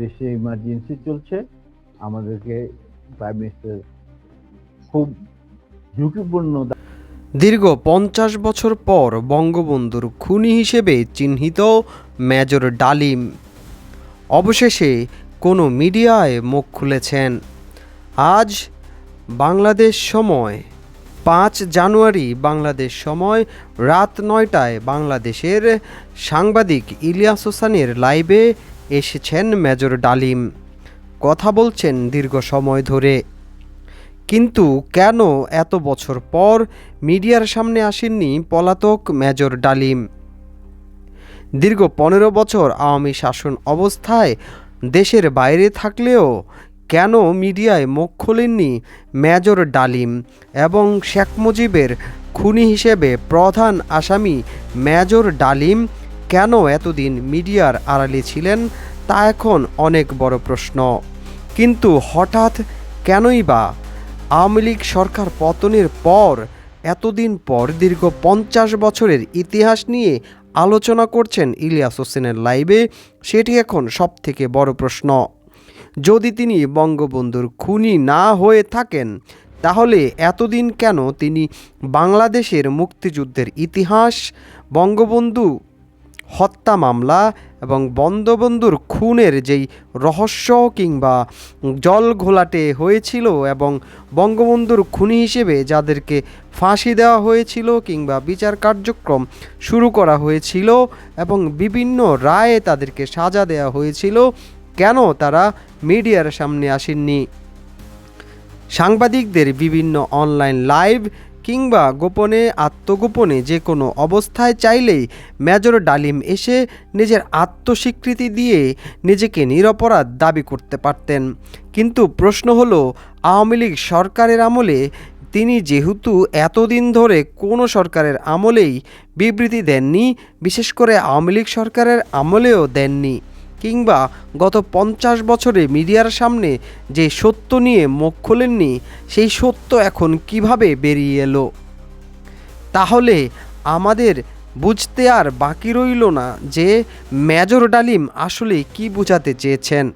দেশে ইমার্জেন্সি চলছে। আমাদেরকে প্রাইম মিনিস্টার খুব ঝুঁকিপূর্ণ দীর্ঘ পঞ্চাশ বছর পর বঙ্গবন্ধুর খুনি হিসেবে চিহ্নিত মেজর ডালিম। অবশেষে কোনো মিডিয়ায় মুখ খুলেছেন। আজ বাংলাদেশ সময় পাঁচ জানুয়ারি, বাংলাদেশ সময় রাত নয়টায় বাংলাদেশের সাংবাদিক ইলিয়াস হোসানের লাইভে এসেছেন মেজর ডালিম। কথা বলছেন দীর্ঘ সময় ধরে। কিন্তু কেন এত বছর পর মিডিয়ার সামনে আসেননি পলাতক মেজর ডালিম? দীর্ঘ পনেরো বছর আওয়ামী শাসন অবস্থায় দেশের বাইরে থাকলেও কেন মিডিয়ায় মুখ খোলেননি মেজর ডালিম এবং শেখ মুজিবের খুনি হিসেবে প্রধান আসামি মেজর ডালিম কেন এতদিন মিডিয়ার আড়ালে ছিলেন, তা এখন অনেক বড় প্রশ্ন। কিন্তু হঠাৎ কেনই বা আওয়ামী লীগ সরকার পতনের পর, এতদিন পর দীর্ঘ পঞ্চাশ বছরের ইতিহাস নিয়ে আলোচনা করছেন ইলিয়াস হোসেনের লাইভে, সেটি এখন সবথেকে বড় প্রশ্ন। যদি তিনি বঙ্গবন্ধুর খুনি না হয়ে থাকেন, তাহলে এতদিন কেন তিনি বাংলাদেশের মুক্তিযুদ্ধের ইতিহাস, বঙ্গবন্ধু হত্যা মামলা এবং বঙ্গবন্ধুর খুনের যেই রহস্য কিংবা জল ঘোলাটে হয়েছিল এবং বঙ্গবন্ধুর খুনি হিসেবে যাদেরকে ফাঁসি দেওয়া হয়েছিল কিংবা বিচার কার্যক্রম শুরু করা হয়েছিল এবং বিভিন্ন রায়ে তাদেরকে সাজা দেওয়া হয়েছিল, কেন তারা মিডিয়ার সামনে আসেননি? সাংবাদিকদের বিভিন্ন অনলাইন লাইভ কিংবা গোপনে, আত্মগোপনে যে কোনো অবস্থায় চাইলেই মেজর ডালিম এসে নিজের আত্মস্বীকৃতি দিয়ে নিজেকে নিরপরাধ দাবি করতে পারতেন। কিন্তু প্রশ্ন হলো, আওয়ামী লীগ সরকারের আমলে তিনি যেহেতু এতদিন ধরে কোনো সরকারের আমলেই বিবৃতি দেননি, বিশেষ করে আওয়ামী লীগ সরকারের আমলেও দেননি। কিংবা গত পঞ্চাশ বছরে মিডিয়ার সামনে যে সত্য নিয়ে মুখ খোলেননি, সেই সত্য এখন কীভাবে বেরিয়ে এলো? তাহলে আমাদের বুঝতে আর বাকি রইল না যে মেজর ডালিম আসলে কি বোঝাতে চেয়েছেন।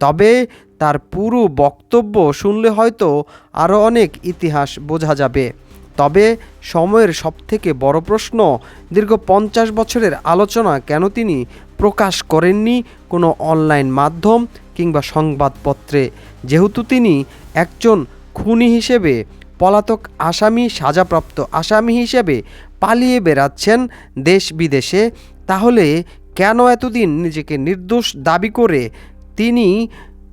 তবে তার পুরো বক্তব্য শুনলে হয়তো আরও অনেক ইতিহাস বোঝা যাবে। তবে সময়ের সবথেকে বড় প্রশ্ন, দীর্ঘ পঞ্চাশ বছরের আলোচনা কেন তিনি প্রকাশ করেননি কোনো অনলাইন মাধ্যম কিংবা সংবাদপত্রে? যেহেতু তিনি একজন খুনি হিসেবে, পলাতক আসামি, সাজাপ্রাপ্ত আসামি হিসেবে পালিয়ে বেড়াচ্ছেন দেশ বিদেশে, তাহলে কেন এতদিন নিজেকে নির্দোষ দাবি করে তিনি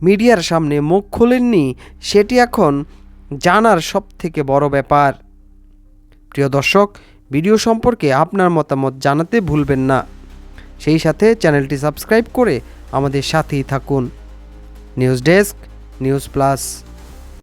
মিডিয়ার সামনে মুখ খোলেননি, সেটি এখন জানার সব থেকে বড় ব্যাপার। প্রিয় দর্শক, ভিডিও সম্পর্কে আপনার মতামত জানাতে ভুলবেন না। সেই সাথে চ্যানেলটি সাবস্ক্রাইব করে আমাদের সাথেই থাকুন। News desk, news plus.